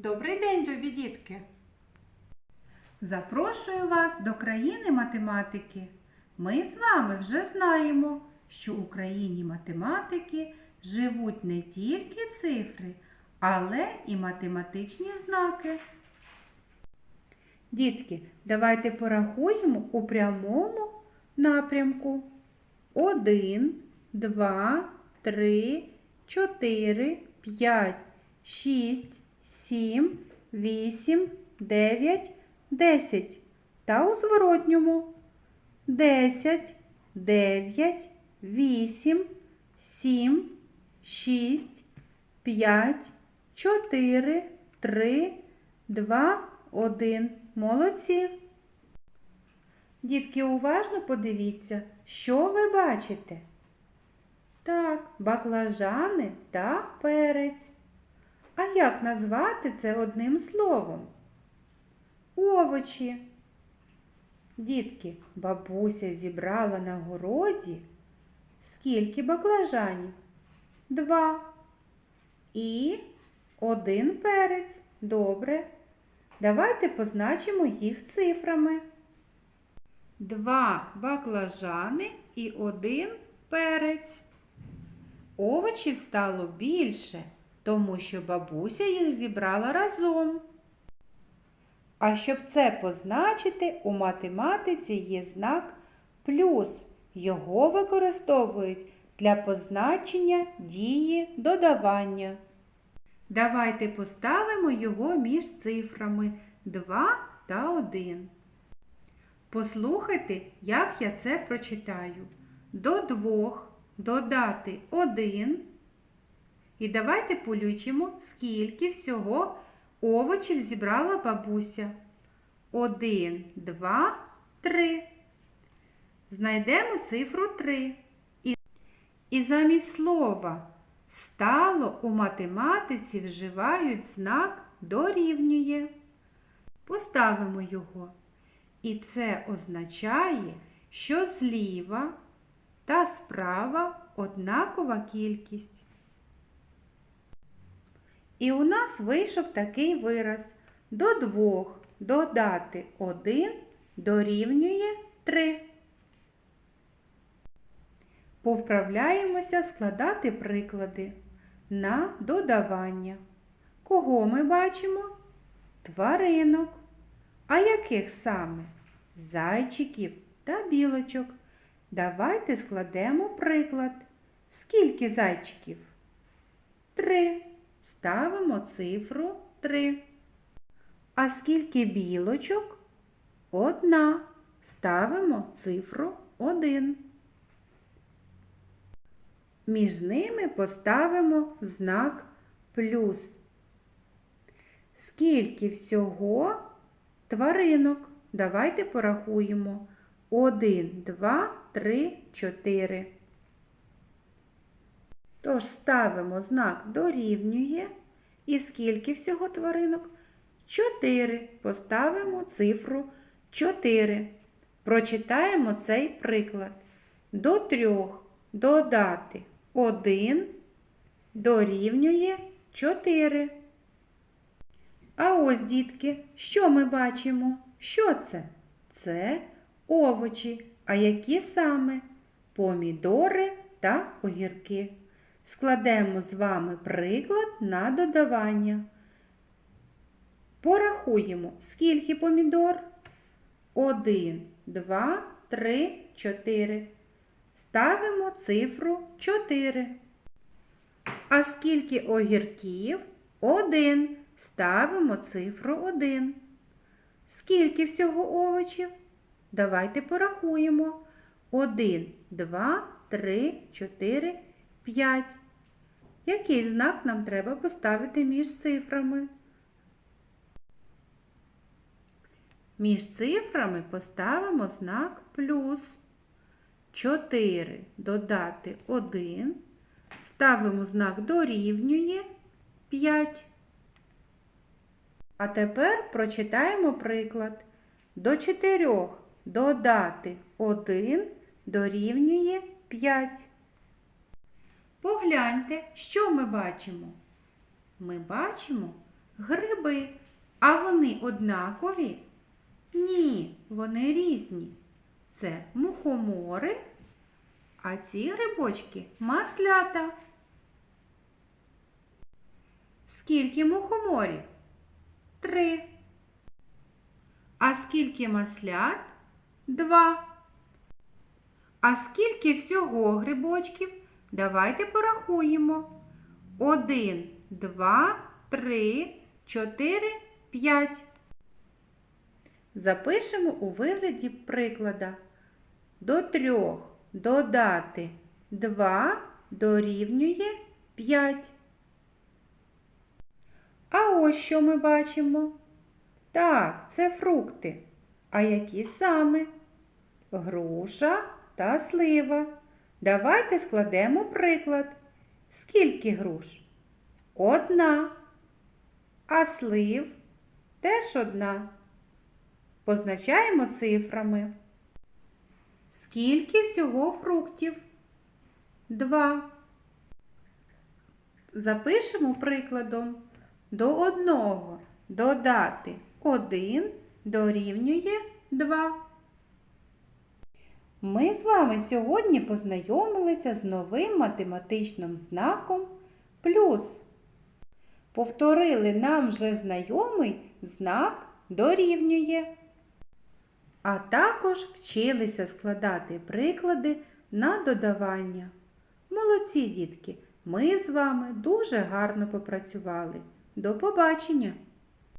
Добрий день, любі дітки! Запрошую вас до країни математики. Ми з вами вже знаємо, що у країні математики живуть не тільки цифри, але і математичні знаки. Дітки, давайте порахуємо у прямому напрямку. Один, два, три, чотири, п'ять, шість, сім, вісім, дев'ять, десять. Та у зворотньому. Десять, дев'ять, вісім, сім, шість, п'ять, чотири, три, два, один. Молодці. Дітки, уважно подивіться, що ви бачите. Так, баклажани та перець. А як назвати це одним словом? Овочі. Дітки, бабуся зібрала на городі скільки баклажанів? Два. І один перець. Добре. Давайте позначимо їх цифрами. Два баклажани і один перець. Овочів стало більше, тому що бабуся їх зібрала разом. А щоб це позначити, у математиці є знак плюс. Його використовують для позначення дії додавання. Давайте поставимо його між цифрами 2 та 1. Послухайте, як я це прочитаю. До двох додати 1. І давайте полічимо, скільки всього овочів зібрала бабуся. 1, 2, 3. Знайдемо цифру 3. І, і замість слова стало у математиці вживають знак дорівнює. Поставимо його. І це означає, що зліва та справа однакова кількість. І у нас вийшов такий вираз. До двох додати 1 дорівнює 3. Повправляємося складати приклади на додавання. Кого ми бачимо? Тваринок. А яких саме? Зайчиків та білочок. Давайте складемо приклад. Скільки зайчиків? Три. Ставимо цифру 3. А скільки білочок? Одна. Ставимо цифру 1. Між ними поставимо знак плюс. Скільки всього тваринок? Давайте порахуємо. 1, 2, 3, 4. Тож ставимо знак дорівнює. І скільки всього тваринок? 4. Поставимо цифру 4. Прочитаємо цей приклад. До 3 додати 1 дорівнює 4. А ось, дітки, що ми бачимо? Що це? Це овочі. А які саме? Помідори та огірки. Складемо з вами приклад на додавання. Порахуємо, скільки помідор? 1, 2, 3, 4. Ставимо цифру 4. А скільки огірків? 1. Ставимо цифру 1. Скільки всього овочів? Давайте порахуємо. 1, 2, 3, 4, 5. Який знак нам треба поставити між цифрами? Між цифрами поставимо знак плюс. 4 додати 1. Ставимо знак дорівнює 5. А тепер прочитаємо приклад. До 4 додати 1 дорівнює 5. Погляньте, що ми бачимо. Ми бачимо гриби. А вони однакові? Ні, вони різні. Це мухомори, а ці грибочки маслята. Скільки мухоморів? Три. А скільки маслят? Два. А скільки всього грибочків? Давайте порахуємо. Один, два, три, чотири, п'ять. Запишемо у вигляді приклада. До трьох додати два дорівнює п'ять. А ось що ми бачимо. Так, це фрукти. А які саме? Груша та слива. Давайте складемо приклад. Скільки груш? Одна. А слив теж одна. Позначаємо цифрами. Скільки всього фруктів? Два. Запишемо прикладом. До одного додати один дорівнює два. Ми з вами сьогодні познайомилися з новим математичним знаком плюс. Повторили нам вже знайомий знак дорівнює. А також вчилися складати приклади на додавання. Молодці, дітки! Ми з вами дуже гарно попрацювали. До побачення!